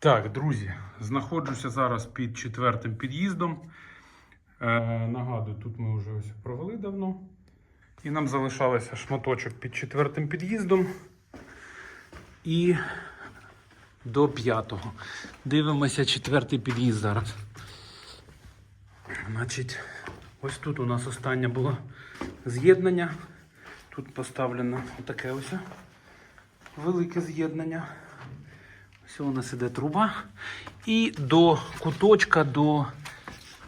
Так, друзі, знаходжуся зараз під четвертим під'їздом. Е, нагадую, тут ми вже ось провели давно. І нам залишалося шматочок під четвертим під'їздом. І до п'ятого. Дивимося четвертий під'їзд зараз. Значить, ось тут у нас останнє було з'єднання. Тут поставлено отаке ось велике з'єднання. Ось у нас іде труба. І до куточка, до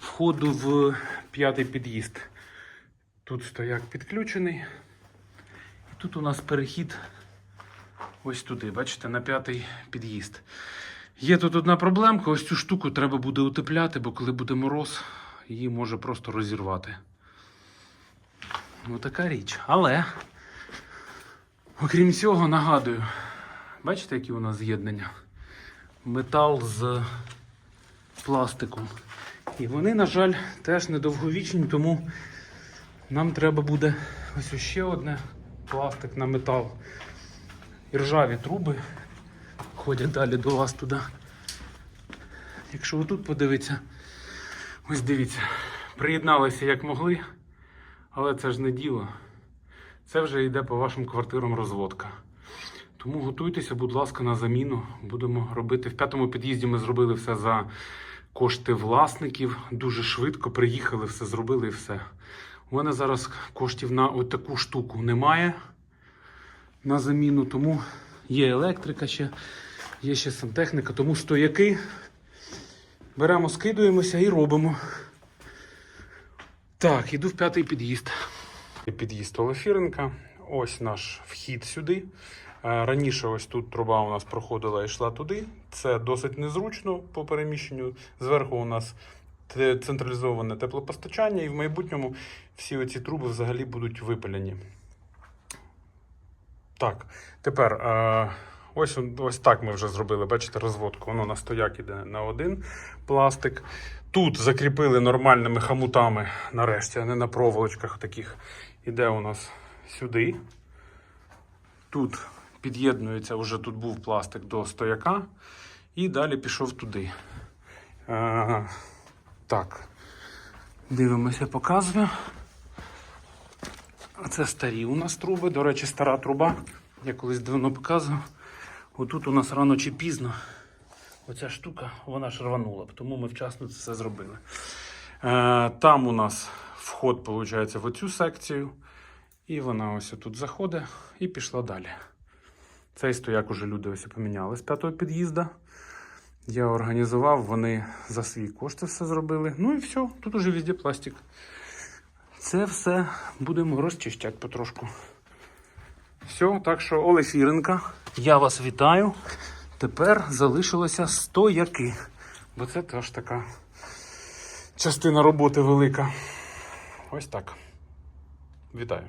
входу в п'ятий під'їзд. Тут стояк підключений. І тут у нас перехід ось туди, бачите, на п'ятий під'їзд. Є тут одна проблемка, ось цю штуку треба буде утепляти, бо коли буде мороз, її може просто розірвати. Ось така річ. Але, окрім цього, нагадую, бачите, які у нас з'єднання? Метал з пластиком. І вони, на жаль, теж недовговічні, тому нам треба буде ось ще одне пластик на метал. І ржаві труби ходять далі до вас туди. Якщо ви тут подивитися, ось дивіться, приєдналися як могли, але це ж не діло. Це вже йде по вашим квартирам розводка. Тому готуйтеся, будь ласка, на заміну. Будемо робити. В п'ятому під'їзді ми зробили все за кошти власників. Дуже швидко приїхали, все зробили і все. У мене зараз коштів на от таку штуку немає на заміну, тому є електрика ще, є ще сантехніка, тому стояки беремо, скидуємося і робимо. Так, іду в п'ятий під'їзд. Під'їзд Олефіренка. Ось наш вхід сюди. Е, Раніше ось тут труба у нас проходила і йшла туди. Це досить незручно по переміщенню. Зверху у нас централізоване теплопостачання, і в майбутньому всі оці труби взагалі будуть випалені. Так, тепер е, ось, ось так ми вже зробили. Бачите, розводку. Воно на стояк іде на один пластик. Тут закріпили нормальними хамутами, нарешті, а не на проволочках таких. Іде у нас сюди. Тут під'єднується, вже тут був пластик до стояка. І далі пішов туди. Е, так. Дивимося, показую. А це старі у нас труби. До речі, стара труба. Я колись давно показував. Отут у нас рано чи пізно оця штука, вона ж рванула, тому ми вчасно це все зробили. Е, там у нас вход, виходить, в оцю секцію. І вона ось тут заходить і пішла далі. Цей стояк уже люди ось поміняли з п'ятого під'їзда. Я організував, вони за свій кошти все зробили. Ну і все, тут уже везде пластик. Це все будемо розчищати потрошку. Все, так що Олефіренка, я вас вітаю. Тепер залишилося стояки. Бо це теж така частина роботи велика. Ось так. Вітаю.